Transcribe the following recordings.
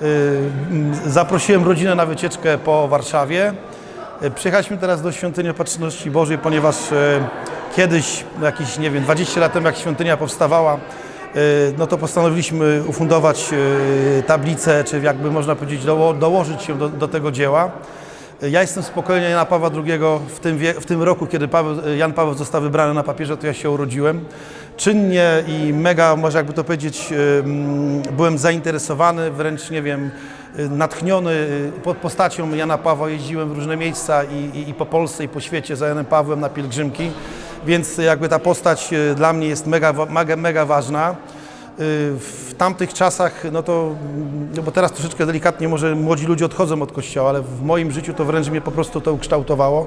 mm, Zaprosiłem rodzinę na wycieczkę po Warszawie. Y, Przyjechaliśmy teraz do Świątyni Opatrzności Bożej, ponieważ y, kiedyś, jakieś, nie wiem, 20 lat temu, jak świątynia powstawała, y, no to postanowiliśmy ufundować y, tablicę, czy jakby można powiedzieć, doło- dołożyć się do, do tego dzieła. Ja jestem z pokolenia Jana Pawła II. W tym, wie, w tym roku, kiedy Paweł, Jan Paweł został wybrany na papieża, to ja się urodziłem. Czynnie i mega, może jakby to powiedzieć, byłem zainteresowany, wręcz nie wiem, y, natchniony y, po- postacią Jana Pawła. Jeździłem w różne miejsca i, i, i po Polsce, i po świecie za Janem Pawłem na pielgrzymki, więc jakby ta postać y, dla mnie jest mega, mega, mega ważna. Y, W tamtych czasach, no to, no bo teraz troszeczkę delikatnie może młodzi ludzie odchodzą od kościoła, ale w moim życiu to wręcz mnie po prostu to ukształtowało.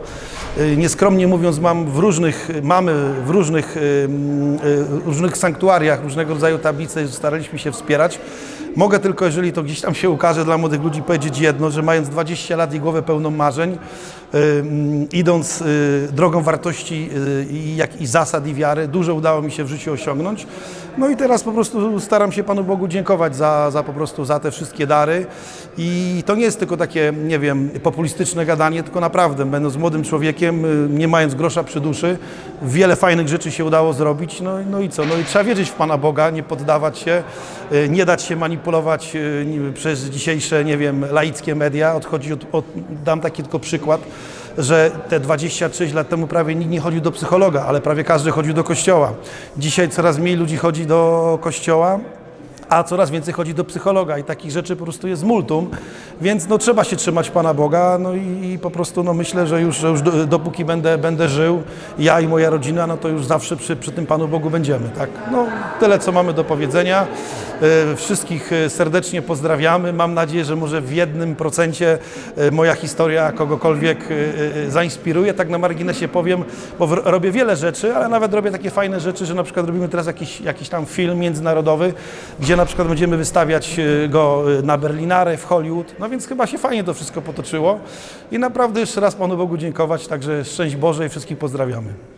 Y, Nieskromnie mówiąc, mam w różnych, mamy w różnych, y, y, różnych sanktuariach, różnego rodzaju tablice, staraliśmy się wspierać. Mogę tylko, jeżeli to gdzieś tam się ukaże dla młodych ludzi, powiedzieć jedno, że mając 20 lat i głowę pełną marzeń, idąc drogą wartości i, jak, i zasad i wiary, dużo udało mi się w życiu osiągnąć. No i teraz po prostu staram się Panu Bogu dziękować za, za po prostu za te wszystkie dary. I to nie jest tylko takie, nie wiem, populistyczne gadanie, tylko naprawdę, będąc młodym człowiekiem, y, nie mając grosza przy duszy, wiele fajnych rzeczy się udało zrobić. No, no i co? No i trzeba wierzyć w Pana Boga, nie poddawać się, y, nie dać się manipulować y, przez dzisiejsze, nie wiem, laickie media. Odchodzi od, od, dam taki tylko przykład że te 26 lat temu prawie nikt nie chodził do psychologa, ale prawie każdy chodził do kościoła. Dzisiaj coraz mniej ludzi chodzi do kościoła, a coraz więcej chodzi do psychologa i takich rzeczy po prostu jest multum, więc no trzeba się trzymać Pana Boga, no i, i po prostu no myślę, że już, że już do, dopóki będę, będę żył, ja i moja rodzina, no to już zawsze przy, przy tym Panu Bogu będziemy, tak? No tyle, co mamy do powiedzenia. E, Wszystkich e, serdecznie pozdrawiamy. Mam nadzieję, że może w jednym procencie e, moja historia kogokolwiek zainspiruje. Tak na marginesie powiem, bo robię wiele rzeczy, ale nawet robię takie fajne rzeczy, że na przykład robimy teraz jakiś, jakiś tam film międzynarodowy, gdzie na przykład będziemy wystawiać e, go e, na Berlinarę, w Hollywood. No więc chyba się fajnie to wszystko potoczyło i naprawdę jeszcze raz Panu Bogu dziękować. Także szczęść Boże i wszystkich pozdrawiamy.